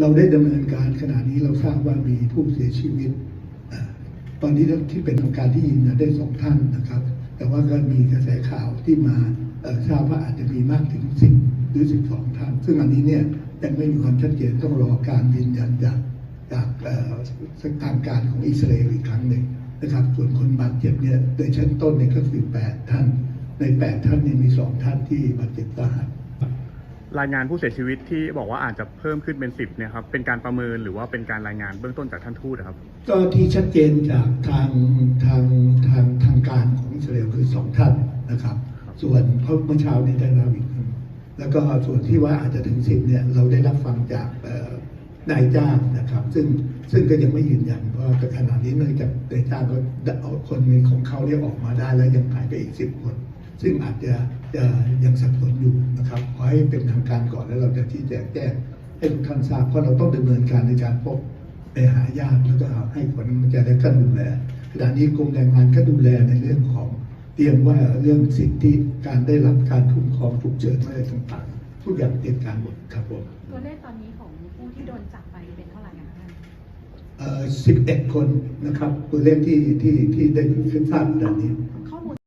เราได้ดำเนินการขณะนี้เราทราบว่ามีผู้เสียชีวิต ตอนนี้ที่เป็นทางการที่ยินนะได้สองท่านนะครับ แต่ว่าก็มีกระแสข่าวที่มาทราบว่าอาจจะมีมากถึงสิบหรือสิบสองท่าน ซึ่งอันนี้เนี่ยยังไม่มีความชัดเจนต้องรอการยืนยันจากจากเอ่อทางการของอิสราเอลอีกครั้งหนึ่งนะครับ ส่วนคนบาดเจ็บเนี่ยโดยชั้นต้นเนี่ยก็คือแปดท่าน ในแปดท่านเนี่ยมีสองท่านที่บาดเจ็บสาหัส รายงานผู้เสียชีวิตที่บอกว่าอาจจะเพิ่มขึ้นเป็นสิบเนี่ยครับเป็นการประเมินหรือว่าเป็นการรายงานเบื้องต้นจากท่านทูตนะครับ ก็ที่ชัดเจนจากทางทางทางทางการของอิสราเอลคือสองท่านนะครับ ส่วนเพราะเมื่อเช้านี้ได้รับอีกท่านแล้วก็ส่วนที่ว่าอาจจะถึงสิบเนี่ยเราได้รับฟังจากเอ่อนายจ้างนะครับ ซึ่งซึ่งก็ยังไม่ยืนยันเพราะว่าขณะนี้เนื่องจากนายจ้างก็เอาคนของเขาเนี่ยออกมาได้แล้วยังหายไปอีกสิบคน ซึ่งอาจจะจะยังสับสนอยู่นะครับขอให้เป็นทางการก่อนแล้วเราจะชี้แจงแจ้งให้ทุกท่านทราบเพราะเราต้องดำเนินการในการพบไปหาญาติแล้วก็ให้คนมันจะได้กันดูแลขณะนี้กรมแรงงานก็ดูแลในเรื่องของเตรียมว่าเรื่องสิทธิการได้รับการคุ้มครองถูกเจออะไรต่างๆทุกอย่างเตรียมการหมดครับผมตัวเลขตอนนี้ของผู้ที่โดนจับไปเป็นเท่าไหร่อะคะท่านสิบเอ็ดคนนะครับตัวเลขที่ที่ที่ได้ขึ้นทราบขณะนี้อื